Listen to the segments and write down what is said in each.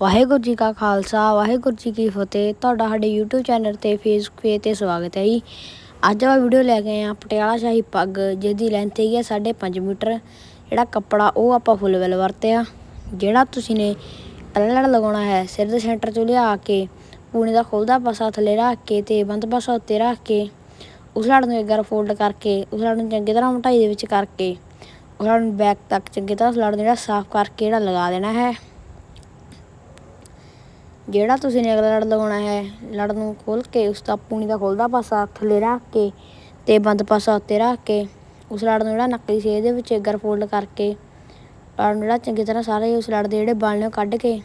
ਵਾਹਿਗੁਰੂ ਜੀ ਕਾ ਖਾਲਸਾ, ਵਾਹਿਗੁਰੂ ਜੀ ਕੀ ਫਤਿਹ। ਤੁਹਾਡਾ ਸਾਡੇ YouTube ਚੈਨਲ ਤੇ ਫੇਸਬੁੱਕ ਪੇਜ ਤੇ ਸਵਾਗਤ ਹੈ ਜੀ। ਅੱਜ ਆਪਾਂ ਵੀਡੀਓ ਲੈ ਕੇ ਆਏ ਆ ਪਟਿਆਲਾ ਸ਼ਾਹੀ ਪੱਗ, ਜਿਹਦੀ ਲੈਂਥ ਹੈਗੀ ਆ 5.5 ਮੀਟਰ। ਜਿਹੜਾ ਕੱਪੜਾ ਉਹ ਆਪਾਂ ਫੁੱਲ ਵੈਲ ਵਰਤਿਆ। ਜਿਹੜਾ ਤੁਸੀਂ ਨੇ ਪੱਲੜ ਲਗਾਉਣਾ ਹੈ, ਸਿਰ ਦੇ ਸੈਂਟਰ ਤੋਂ ਲਿਆ ਕੇ, ਪੂਣੇ ਦਾ ਖੁੱਲਦਾ ਪਾਸਾ ਥੱਲੇ ਰੱਖ ਕੇ ਤੇ ਬੰਦ ਪਾਸਾ ਉੱਤੇ ਰੱਖ ਕੇ, ਉਸ ਲੜ ਨੂੰ ਇੱਕ ਵਾਰ ਫੋਲਡ ਕਰਕੇ, ਉਸ ਲੜ ਨੂੰ ਚੰਗੀ ਤਰ੍ਹਾਂ ਮੋਟਾਈ ਦੇ ਵਿੱਚ ਕਰਕੇ, ਉਸ ਲੜ ਨੂੰ ਬੈਕ ਤੱਕ ਚੰਗੀ ਤਰ੍ਹਾਂ ਉਸ ਲੜ ਨੂੰ ਜਿਹੜਾ ਸਾਫ਼ ਕਰਕੇ ਜਿਹੜਾ ਲਗਾ ਦੇਣਾ ਹੈ। ਜਿਹੜਾ ਤੁਸੀਂ ਨੇ ਅਗਲਾ ਲੜ ਲਗਾਉਣਾ ਹੈ ਲੜ ਨੂੰ ਖੋਲ ਕੇ ਉਸ ਦਾ ਪੂਣੀ ਦਾ ਖੋਲਦਾ ਪਾਸਾ, ਥੱਲੇ ਰੱਖ ਕੇ ਤੇ ਬੰਦ ਪਾਸਾ ਉੱਤੇ ਰੱਖ ਕੇ ਉਸ ਲੜ ਨੂੰ ਜਿਹੜਾ ਨਕਲੀ ਦੀ ਛੇਦ ਦੇ ਵਿੱਚ ਇੱਕਰ ਫੋਲਡ ਕਰਕੇ ਲੜ ਨੂੰ ਜਿਹੜਾ ਚੰਗੀ ਤਰ੍ਹਾਂ ਸਾਰੇ ਉਸ ਲੜ ਦੇ ਜਿਹੜੇ ਬਲ ਨੇ ਉਹ ਕੱਢ ਕੇ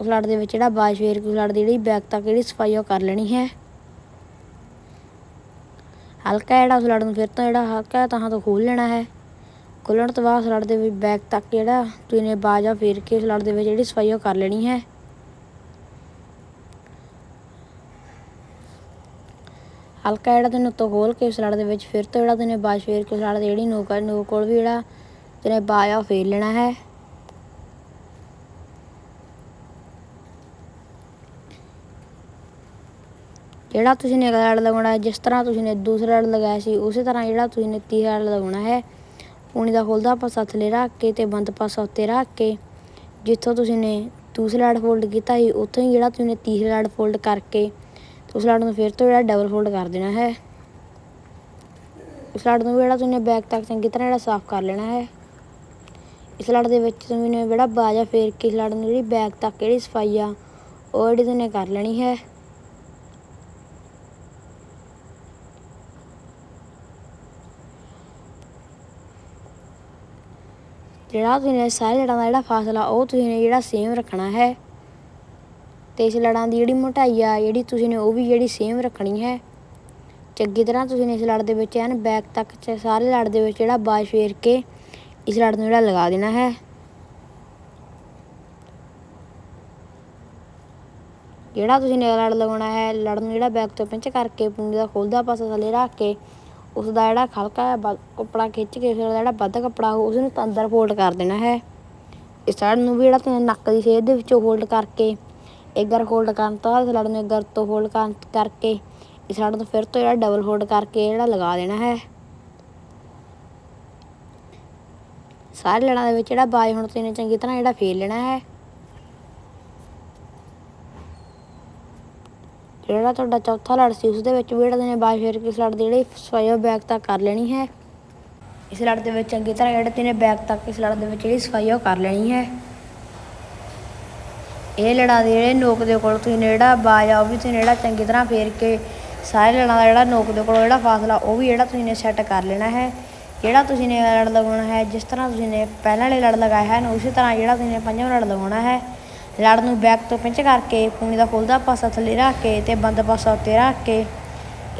ਉਸ ਲੜ ਦੇ ਵਿੱਚ ਜਿਹੜਾ ਬਾਜ ਫੇਰ ਕੇ ਉਸ ਲੜ ਦੀ ਜਿਹੜੀ ਬੈਕ ਤੱਕ ਜਿਹੜੀ ਸਫ਼ਾਈ ਉਹ ਕਰ ਲੈਣੀ ਹੈ। ਹਲਕਾ ਜਿਹੜਾ ਉਸ ਲੜ ਨੂੰ ਫਿਰ ਤੋਂ ਜਿਹੜਾ ਹਲਕਾ ਤਾਂ ਤੋਂ ਖੋਲ ਲੈਣਾ ਹੈ। ਖੋਲਣ ਤੋਂ ਬਾਅਦ ਉਸ ਲੜ ਦੇ ਵਿੱਚ ਬੈਕ ਤੱਕ ਜਿਹੜਾ ਤੁਸੀਂ ਨੇ ਬਾਜਾ ਫੇਰ ਕੇ ਉਸ ਲੜ ਦੇ ਵਿੱਚ ਜਿਹੜੀ ਸਫ਼ਾਈ ਉਹ ਕਰ ਲੈਣੀ ਹੈ। ਹਲਕਾ ਜਿਹੜਾ ਤੈਨੂੰ ਉੱਤੋਂ ਖੋਲ ਕੇ ਉਸ ਲੜ ਦੇ ਵਿੱਚ ਫਿਰ ਤੋਂ ਜਿਹੜਾ ਤੈਨੇ ਬਾਜ ਫੇਰ ਕੇ ਉਸ ਲੜ ਦੀ ਜਿਹੜੀ ਨੋਕ ਹੈ ਨੋਕ ਕੋਲ ਵੀ ਜਿਹੜਾ ਤੈਨੇ ਬਾਜ ਆ ਫੇਰ ਲੈਣਾ ਹੈ। ਜਿਹੜਾ ਤੁਸੀਂ ਨੇ ਅਗਲਾ ਲੜ ਲਗਾਉਣਾ ਹੈ ਜਿਸ ਤਰ੍ਹਾਂ ਤੁਸੀਂ ਨੇ ਦੂਸਰਾ ਲੜ ਲਗਾਇਆ ਸੀ, ਉਸੇ ਤਰ੍ਹਾਂ ਜਿਹੜਾ ਤੁਸੀਂ ਨੇ ਤੀਸਰਾ ਲੜ ਲਗਾਉਣਾ ਹੈ ਪੂਣੀ ਦਾ ਖੋਲਦਾ ਪਾਸਾ ਥੱਲੇ ਰੱਖ ਕੇ ਤੇ ਬੰਦ ਪਾਸਾ ਉੱਤੇ ਰੱਖ ਕੇ, ਜਿੱਥੋਂ ਤੁਸੀਂ ਨੇ ਦੂਸਰਾ ਲੜ ਫੋਲਡ ਕੀਤਾ ਸੀ, ਉੱਥੋਂ ਹੀ ਜਿਹੜਾ ਤੁਸੀਂ ਨੇ ਤੀਸਰਾ ਲੜ ਫੋਲਡ ਕਰਕੇ ਉਸ ਲੜ ਨੂੰ ਫਿਰ ਤੋਂ ਜਿਹੜਾ ਡਬਲ ਫੋਲਡ ਕਰ ਦੇਣਾ ਹੈ। ਇਸ ਲੜ ਨੂੰ ਜਿਹੜਾ ਤੁਸੀਂ ਬੈਕ ਤੱਕ ਚੰਗੀ ਤਰ੍ਹਾਂ ਜਿਹੜਾ ਸਾਫ਼ ਕਰ ਲੈਣਾ ਹੈ। ਇਸ ਲੜ ਦੇ ਵਿੱਚ ਤੁਸੀਂ ਨੇ ਜਿਹੜਾ ਬਾਜਾ ਫੇਰ ਕੇ ਇਸ ਲੜ ਨੂੰ ਜਿਹੜੀ ਬੈਕ ਤੱਕ ਜਿਹੜੀ ਸਫ਼ਾਈ ਆ, ਉਹ ਜਿਹੜੀ ਤੁਸੀਂ ਕਰ ਲੈਣੀ ਹੈ। ਜਿਹੜਾ ਤੁਸੀਂ ਨੇ ਸਾਰੇ ਲੜਾਂ ਦਾ ਜਿਹੜਾ ਫਾਸਲਾ, ਉਹ ਤੁਸੀਂ ਨੇ ਜਿਹੜਾ ਸੇਮ ਰੱਖਣਾ ਹੈ। ਤੇ ਇਸ ਲੜਾਂ ਦੀ ਜਿਹੜੀ ਮੋਟਾਈ ਆ, ਜਿਹੜੀ ਤੁਸੀਂ ਨੇ ਉਹ ਵੀ ਜਿਹੜੀ ਸੇਮ ਰੱਖਣੀ ਹੈ। ਚੰਗੀ ਤਰ੍ਹਾਂ ਤੁਸੀਂ ਨੇ ਇਸ ਲੜ ਦੇ ਵਿੱਚ ਐਨ ਬੈਕ ਤੱਕ ਸਾਰੇ ਲੜ ਦੇ ਵਿੱਚ ਜਿਹੜਾ ਬਾਜ ਫੇਰ ਕੇ ਇਸ ਲੜ ਨੂੰ ਜਿਹੜਾ ਲਗਾ ਦੇਣਾ ਹੈ। ਜਿਹੜਾ ਤੁਸੀਂ ਨੇ ਲੜ ਲਗਾਉਣਾ ਹੈ, ਲੜ ਨੂੰ ਜਿਹੜਾ ਬੈਕ ਤੋਂ ਪਿੰਚ ਕਰਕੇ ਪੂੰਡੀ ਦਾ ਖੋਲਦਾ ਪਾਸਾ ਥੱਲੇ ਰੱਖ ਕੇ ਉਸ ਦਾ ਜਿਹੜਾ ਖਲਕਾ ਕੱਪੜਾ ਖਿੱਚ ਕੇ ਫਿਰ ਜਿਹੜਾ ਵੱਧ ਕੱਪੜਾ ਉਸ ਨੂੰ ਅੰਦਰ ਫੋਲਡ ਕਰ ਦੇਣਾ ਹੈ। ਇਸ ਸਾਈਡ ਨੂੰ ਵੀ ਜਿਹੜਾ ਤੁਸੀਂ ਨੱਕ ਦੀ ਛੇਦ ਦੇ ਵਿੱਚੋਂ ਫੋਲਡ ਕਰਕੇ ਇੱਕ ਵਾਰ ਫੋਲਡ ਕਰਨ ਤੋਂ ਬਾਅਦ ਲੜ ਨੂੰ ਇੱਕ ਵਾਰ ਤੋਂ ਫੋਲਡ ਕਰਕੇ, ਇਸ ਸਾਈਡ ਤੋਂ ਫਿਰ ਤੋਂ ਜਿਹੜਾ ਡਬਲ ਫੋਲਡ ਕਰਕੇ ਜਿਹੜਾ ਲਗਾ ਦੇਣਾ ਹੈ। ਸਾਰੇ ਲੜਾਂ ਦੇ ਵਿੱਚ ਜਿਹੜਾ ਬਾਜ ਹੁਣ ਤੁਸੀਂ ਚੰਗੀ ਤਰ੍ਹਾਂ ਜਿਹੜਾ ਫੇਰ ਲੈਣਾ ਹੈ। ਜਿਹੜਾ ਤੁਹਾਡਾ ਚੌਥਾ ਲੜ ਸੀ ਉਸ ਦੇ ਵਿੱਚ ਵੀ ਜਿਹੜਾ ਨੇ ਬਾਜ ਫੇਰ ਕੇ ਇਸ ਦੀ ਜਿਹੜੀ ਸਫ਼ਾਈ ਬੈਕ ਤੱਕ ਕਰ ਲੈਣੀ ਹੈ। ਇਸ ਲੜ ਦੇ ਵਿੱਚ ਚੰਗੀ ਤਰ੍ਹਾਂ ਜਿਹੜੇ ਤਿੰਨੇ ਬੈਕ ਤੱਕ ਇਸ ਲੜ ਦੇ ਵਿੱਚ ਜਿਹੜੀ ਸਫ਼ਾਈ ਉਹ ਕਰ ਲੈਣੀ ਹੈ। ਇਹ ਲੜਾ ਦੇ ਜਿਹੜੇ ਨੋਕ ਦੇ ਕੋਲ ਤੁਸੀਂ ਜਿਹੜਾ ਬਾਜ ਆ, ਉਹ ਵੀ ਤੁਸੀਂ ਜਿਹੜਾ ਚੰਗੀ ਤਰ੍ਹਾਂ ਫੇਰ ਕੇ ਸਾਰੇ ਲੜਾਂ ਦਾ ਜਿਹੜਾ ਨੋਕ ਦੇ ਕੋਲ ਜਿਹੜਾ ਫਾਸਲਾ, ਉਹ ਵੀ ਜਿਹੜਾ ਤੁਸੀਂ ਨੇ ਸੈੱਟ ਕਰ ਲੈਣਾ ਹੈ। ਜਿਹੜਾ ਤੁਸੀਂ ਨੇ ਲੜ ਲਗਾਉਣਾ ਹੈ, ਜਿਸ ਤਰ੍ਹਾਂ ਤੁਸੀਂ ਨੇ ਪਹਿਲਾਂ ਵਾਲੇ ਲੜ ਲਗਾਇਆ ਹੈ ਉਸੇ ਤਰ੍ਹਾਂ ਜਿਹੜਾ ਤੁਸੀਂ ਨੇ ਪੰਜਵਾਂ ਲੜ ਲਗਾਉਣਾ ਹੈ, ਲੜ ਨੂੰ ਬੈਕ ਤੋਂ ਪਿੰਚ ਕਰਕੇ ਪੂਣੀ ਦਾ ਖੁੱਲਦਾ ਪਾਸਾ ਥੱਲੇ ਰੱਖ ਕੇ ਤੇ ਬੰਦ ਪਾਸਾ ਉੱਤੇ ਰੱਖ ਕੇ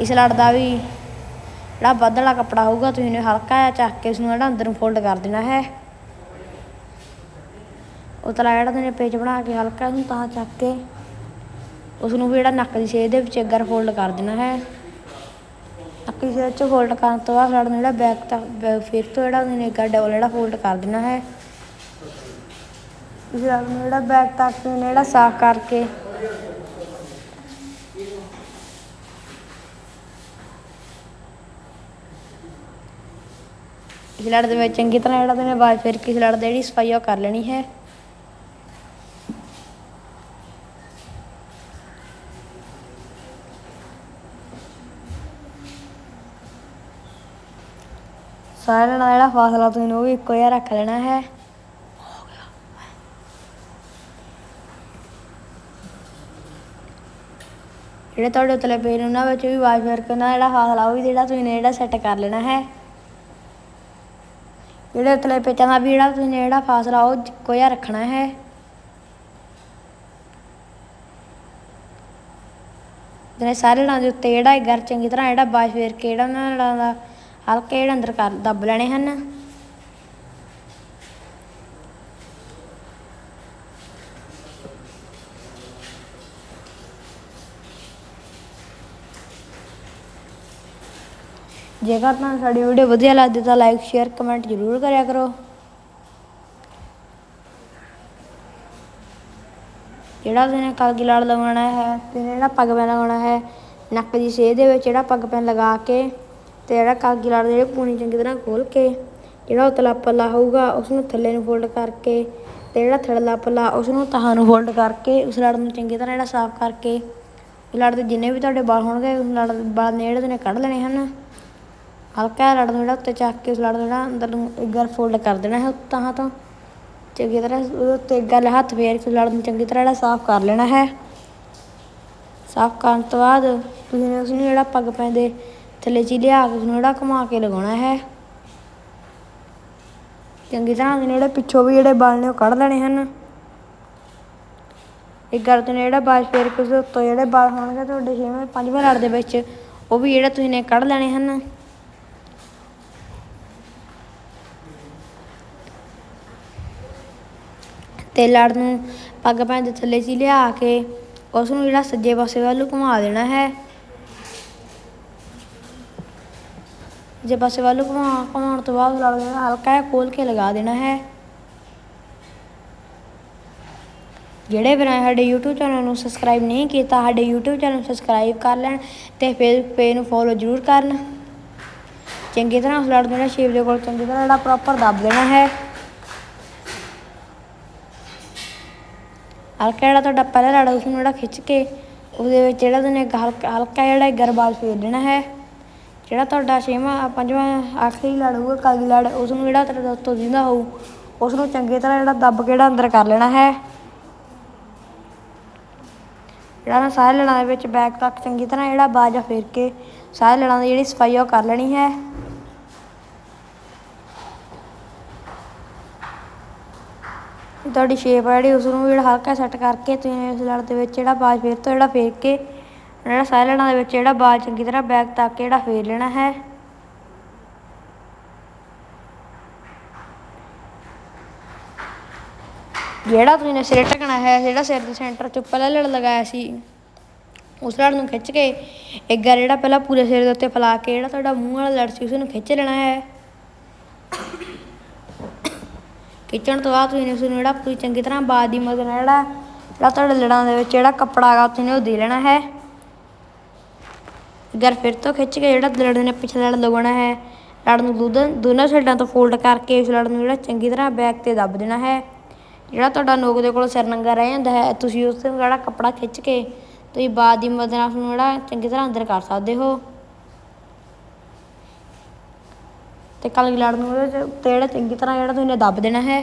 ਇਸ ਲੜ ਦਾ ਵੀ ਜਿਹੜਾ ਵੱਧ ਵਾਲਾ ਕੱਪੜਾ ਹੋਊਗਾ, ਤੁਸੀਂ ਨੇ ਹਲਕਾ ਜਿਹਾ ਚੱਕ ਕੇ ਉਸ ਨੂੰ ਜਿਹੜਾ ਅੰਦਰ ਨੂੰ ਫੋਲਡ ਕਰ ਦੇਣਾ ਹੈ। ਉਤਲਾ ਜਿਹੜਾ ਤੁਸੀਂ ਪੇਜ ਬਣਾ ਕੇ ਹਲਕਾ ਨੂੰ ਤਾਂ ਚੱਕ ਕੇ ਉਸ ਨੂੰ ਵੀ ਜਿਹੜਾ ਨੱਕ ਦੀ ਛੇਦ ਦੇ ਵਿੱਚ ਇੱਗਰ ਫੋਲਡ ਕਰ ਦੇਣਾ ਹੈ। ਨੱਕ ਦੀ ਛੇਦ 'ਚ ਫੋਲਡ ਕਰਨ ਤੋਂ ਬਾਅਦ ਲੜ ਜਿਹੜਾ ਬੈਕ ਤੱਕ ਫਿਰ ਤੋਂ ਜਿਹੜਾ ਤੁਸੀਂ ਇੱਗਰ ਡਬਲ ਜਿਹੜਾ ਫੋਲਡ ਕਰ ਦੇਣਾ ਹੈ। ਇਸ ਲੜ ਜਿਹੜਾ ਬੈਕ ਤੱਕ ਤੁਸੀਂ ਜਿਹੜਾ ਸਾਫ਼ ਕਰਕੇ ਇਸ ਲੜ ਦੇ ਵਿੱਚ ਚੰਗੀ ਤਰ੍ਹਾਂ ਜਿਹੜਾ ਤੁਸੀਂ ਬਾਜ ਫਿਰ ਕੇ ਇਸ ਲੜ ਦੀ ਜਿਹੜੀ ਸਫ਼ਾਈ ਉਹ ਕਰ ਲੈਣੀ ਹੈ। ਸਾਰਿਆਂ ਦਾ ਜਿਹੜਾ ਫਾਸਲਾ ਤੁਸੀਂ ਉਹ ਵੀ ਇੱਕੋ ਜਿਹਾ ਰੱਖ ਲੈਣਾ ਹੈ। ਜਿਹੜੇ ਤੁਹਾਡੇ ਉਤਲੇ ਪੇਜ ਉਹਨਾਂ ਵਿੱਚ ਵੀ ਵਾਜ ਫੇਰ ਕੇ ਉਹਨਾਂ ਜਿਹੜਾ ਫਾਸਲਾ ਉਹ ਵੀ ਜਿਹੜਾ ਤੁਸੀਂ ਨੇ ਜਿਹੜਾ ਸੈੱਟ ਕਰ ਲੈਣਾ ਹੈ। ਜਿਹੜੇ ਉਤਲੇ ਪੇਜਾਂ ਦਾ ਵੀ ਜਿਹੜਾ ਤੁਸੀਂ ਜਿਹੜਾ ਫਾਸਲਾ, ਉਹ ਇੱਕੋ ਜਿਹਾ ਰੱਖਣਾ ਹੈ। ਜਿਹੜੇ ਸਾਰੇ ਲੜਾਂ ਦੇ ਉੱਤੇ ਜਿਹੜਾ ਗਰ ਚੰਗੀ ਤਰ੍ਹਾਂ ਜਿਹੜਾ ਬਾਜ ਫੇਰ ਕੇ ਜਿਹੜਾ ਉਹਨਾਂ ਦਾ ਹਲਕੇ ਜਿਹੜੇ ਅੰਦਰ ਕਰ ਦੱਬ ਲੈਣੇ ਹਨ। ਜੇਕਰ ਤੁਹਾਨੂੰ ਸਾਡੀ ਵੀਡੀਓ ਵਧੀਆ ਲੱਗਦੀ ਤਾਂ ਲਾਈਕ ਸ਼ੇਅਰ ਕਮੈਂਟ ਜ਼ਰੂਰ ਕਰਿਆ ਕਰੋ। ਜਿਹੜਾ ਤੁਸੀਂ ਕਲਗੀ ਲੜ ਲਗਾਉਣਾ ਹੈ, ਤੁਸੀਂ ਜਿਹੜਾ ਪੱਗ ਪੈਨ ਲਗਾਉਣਾ ਹੈ, ਨੱਕ ਦੀ ਸੇਧ ਦੇ ਵਿੱਚ ਜਿਹੜਾ ਪੱਗ ਪੈਨ ਲਗਾ ਕੇ ਤੇ ਜਿਹੜਾ ਕਾਗੀ ਲੜ ਦੇ ਜਿਹੜੇ ਪੂਣੀ ਚੰਗੀ ਤਰ੍ਹਾਂ ਖੋਲ ਕੇ, ਜਿਹੜਾ ਉਤਲਾ ਪੱਲਾ ਹੋਊਗਾ ਉਸ ਨੂੰ ਥੱਲੇ ਨੂੰ ਫੋਲਡ ਕਰਕੇ ਤੇ ਜਿਹੜਾ ਥੜਲਾ ਪੱਲਾ ਉਸ ਨੂੰ ਤਹਾਂ ਨੂੰ ਫੋਲਡ ਕਰਕੇ ਉਸ ਲੜ ਨੂੰ ਚੰਗੀ ਤਰ੍ਹਾਂ ਜਿਹੜਾ ਸਾਫ਼ ਕਰਕੇ ਉਸ ਲੜ ਦੇ ਜਿੰਨੇ ਵੀ ਤੁਹਾਡੇ ਵਾਲ ਹੋਣਗੇ ਉਸ ਲੜ ਵਾਲ ਨੇ ਜਿਹੜੇ ਤੁਸੀਂ ਕੱਢ ਲੈਣੇ ਹਨ। ਹਲਕਾ ਲੜ ਨੂੰ ਜਿਹੜਾ ਉੱਤੇ ਚੱਕ ਕੇ ਉਸ ਲੜ ਨੂੰ ਜਿਹੜਾ ਅੰਦਰ ਨੂੰ ਇੱਕ ਵਾਰ ਫੋਲਡ ਕਰ ਦੇਣਾ ਹੈ ਤਹਾਂ ਤੋਂ। ਚੰਗੀ ਤਰ੍ਹਾਂ ਉਹਦੇ ਉੱਤੇ ਇੱਕ ਗੱਲ ਹੱਥ ਫੇਰ ਕੇ ਲੜ ਨੂੰ ਚੰਗੀ ਤਰ੍ਹਾਂ ਜਿਹੜਾ ਸਾਫ਼ ਕਰ ਲੈਣਾ ਹੈ। ਸਾਫ਼ ਕਰਨ ਤੋਂ ਬਾਅਦ ਤੁਸੀਂ ਉਸ ਨੂੰ ਜਿਹੜਾ ਪੱਗ ਪੈਂਦੇ ਥੱਲੇ ਚ ਹੀ ਲਿਆ ਕੇ ਉਸਨੂੰ ਜਿਹੜਾ ਘੁਮਾ ਕੇ ਲਗਾਉਣਾ ਹੈ। ਚੰਗੀ ਤਰ੍ਹਾਂ ਤੁਸੀਂ ਜਿਹੜੇ ਪਿੱਛੋਂ ਵੀ ਜਿਹੜੇ ਵਾਲ ਨੇ ਉਹ ਕੱਢ ਲੈਣੇ ਹਨ। ਇੱਕ ਗੱਲ ਤੁਸੀਂ ਜਿਹੜਾ ਬਾਜ ਫੇਰ ਕੇ ਉੱਤੋਂ ਜਿਹੜੇ ਵਾਲ ਹੋਣਗੇ ਤੁਹਾਡੇ ਛੇਵੇਂ ਪੰਜਵੇਂ ਲੜ ਦੇ ਵਿੱਚ, ਉਹ ਵੀ ਜਿਹੜਾ ਤੁਸੀਂ ਨੇ ਕੱਢ ਲੈਣੇ ਹਨ। ਤੇ ਲੜ ਨੂੰ ਪੱਗ ਪੈਣ ਦੇ ਥੱਲੇ 'ਚ ਹੀ ਲਿਆ ਕੇ ਉਸ ਨੂੰ ਜਿਹੜਾ ਸੱਜੇ ਪਾਸੇ ਵੱਲ ਨੂੰ ਘੁਮਾ ਦੇਣਾ ਹੈ। ਜੇ ਪਾਸੇ ਵੱਲ ਘੁਮਾ ਘੁਮਾਉਣ ਤੋਂ ਬਾਅਦ ਲੜ ਨੂੰ ਹਲਕਾ ਜਿਹਾ ਖੋਲ ਕੇ ਲਗਾ ਦੇਣਾ ਹੈ। ਜਿਹੜੇ ਵੀਰਾਂ ਸਾਡੇ YouTube ਚੈਨਲ ਨੂੰ ਸਬਸਕ੍ਰਾਈਬ ਨਹੀਂ ਕੀਤਾ, ਸਾਡੇ YouTube ਚੈਨਲ ਨੂੰ ਸਬਸਕ੍ਰਾਈਬ ਕਰ ਲੈਣ ਤੇ ਫੇਸਬੁੱਕ ਪੇਜ ਨੂੰ ਫੋਲੋ ਜ਼ਰੂਰ ਕਰਨ। ਚੰਗੀ ਤਰ੍ਹਾਂ ਉਸ ਲੜ ਨੂੰ ਜਿਹੜਾ ਸ਼ੇਪ ਦੇ ਕੋਲ ਚੰਗੀ ਤਰ੍ਹਾਂ ਜਿਹੜਾ ਪ੍ਰੋਪਰ ਦੱਬ ਦੇਣਾ ਹੈ। ਹਲਕਾ ਜਿਹੜਾ ਤੁਹਾਡਾ ਪਹਿਲਾ ਲੜ ਉਸ ਨੂੰ ਜਿਹੜਾ ਖਿੱਚ ਕੇ ਉਹਦੇ ਵਿੱਚ ਜਿਹੜਾ ਤੁਸੀਂ ਹਲਕਾ ਹਲਕਾ ਜਿਹੜਾ ਗਰਬਾਲ ਫੇਰ ਦੇਣਾ ਹੈ। ਜਿਹੜਾ ਤੁਹਾਡਾ ਛੇਵਾਂ, ਪੰਜਵਾਂ, ਆਖਰੀ ਲੜ ਹੋਊਗਾ ਕਲਗੀ ਲੜ ਉਸ ਨੂੰ ਜਿਹੜਾ ਤੁਹਾਡਾ ਉੱਤੋਂ ਦਿੰਦਾ ਹੋਊ ਉਸ ਨੂੰ ਚੰਗੀ ਤਰ੍ਹਾਂ ਜਿਹੜਾ ਦੱਬ ਕੇ ਜਿਹੜਾ ਅੰਦਰ ਕਰ ਲੈਣਾ ਹੈ। ਜਿਹੜਾ ਨਾ ਸਾਰੇ ਲੜਾਂ ਦੇ ਵਿੱਚ ਬੈਕ ਤੱਕ ਚੰਗੀ ਤਰ੍ਹਾਂ ਜਿਹੜਾ ਬਾਜਾ ਫੇਰ ਕੇ ਸਾਰੇ ਲੜਾਂ ਦੀ ਜਿਹੜੀ ਸਫ਼ਾਈ ਉਹ ਕਰ ਲੈਣੀ ਹੈ। ਤੁਹਾਡੀ ਸ਼ੇਪ ਆ ਜਿਹੜੀ ਉਸ ਨੂੰ ਜਿਹੜਾ ਹਲਕਾ ਸੈੱਟ ਕਰਕੇ ਤੁਸੀਂ ਇਸ ਲੜ ਦੇ ਵਿੱਚ ਜਿਹੜਾ ਬਾਜ ਫੇਰ ਤੋਂ ਜਿਹੜਾ ਫੇਰ ਕੇ ਜਿਹੜਾ ਸਾਰੇ ਲੜਾਂ ਦੇ ਵਿੱਚ ਜਿਹੜਾ ਬਾਲ ਚੰਗੀ ਤਰ੍ਹਾਂ ਬੈਕ ਤੱਕ ਜਿਹੜਾ ਫੇਰ ਲੈਣਾ ਹੈ। ਜਿਹੜਾ ਤੁਸੀਂ ਨੇ ਸਿਰੇ ਟਕਣਾ ਹੈ, ਜਿਹੜਾ ਸਿਰ ਦੇ ਸੈਂਟਰ 'ਚ ਪਹਿਲਾ ਲੜ ਲਗਾਇਆ ਸੀ, ਉਸ ਲੜ ਨੂੰ ਖਿੱਚ ਕੇ ਇੱਕ ਵਾਰ ਜਿਹੜਾ ਪਹਿਲਾਂ ਪੂਰੇ ਸਿਰ ਦੇ ਉੱਤੇ ਫੈਲਾ ਕੇ ਜਿਹੜਾ ਤੁਹਾਡਾ ਮੂੰਹ ਵਾਲਾ ਲੜ ਸੀ ਉਸ ਨੂੰ ਖਿੱਚ ਲੈਣਾ ਹੈ। ਖਿੱਚਣ ਤੋਂ ਬਾਅਦ ਤੁਸੀਂ ਨੇ ਉਸ ਨੂੰ ਜਿਹੜਾ ਪੂਰੀ ਚੰਗੀ ਤਰ੍ਹਾਂ ਬਾਦ ਦੀ ਮਦਦ ਨਾਲ ਜਿਹੜਾ ਜਿਹੜਾ ਤੁਹਾਡੇ ਲੜਾਂ ਦੇ ਵਿੱਚ ਜਿਹੜਾ ਕੱਪੜਾ ਹੈਗਾ, ਤੁਸੀਂ ਨੇ ਉਹ ਦੇ ਲੈਣਾ ਹੈ। ਅਗਰ ਫਿਰ ਤੋਂ ਖਿੱਚ ਕੇ ਜਿਹੜਾ ਲੜ ਨੇ ਪਿੱਛੇ ਲੜ ਲਗਾਉਣਾ ਹੈ ਲੜ ਨੂੰ ਦੋਨਾਂ ਦੋਨਾਂ ਸਾਈਡਾਂ ਤੋਂ ਫੋਲਡ ਕਰਕੇ ਉਸ ਲੜ ਨੂੰ ਜਿਹੜਾ ਚੰਗੀ ਤਰ੍ਹਾਂ ਬੈਕ ਤੇ ਦੱਬ ਦੇਣਾ ਹੈ। ਜਿਹੜਾ ਤੁਹਾਡਾ ਨੋਕ ਦੇ ਕੋਲ ਸਿਰ ਨੰਗਾ ਰਹਿ ਜਾਂਦਾ ਹੈ, ਤੁਸੀਂ ਉਸ ਤੋਂ ਜਿਹੜਾ ਕੱਪੜਾ ਖਿੱਚ ਕੇ ਤੁਸੀਂ ਬਾਦ ਦੀ ਮਦਦ ਨਾਲ ਉਸਨੂੰ ਜਿਹੜਾ ਚੰਗੀ ਤਰ੍ਹਾਂ ਅੰਦਰ ਕਰ ਸਕਦੇ ਹੋ। ਤੇ ਕਲਗੀ ਲੜ ਨੂੰ ਉਹਦੇ 'ਚ ਜਿਹੜਾ ਚੰਗੀ ਤਰ੍ਹਾਂ ਜਿਹੜਾ ਤੁਸੀਂ ਨੇ ਦੱਬ ਦੇਣਾ ਹੈ।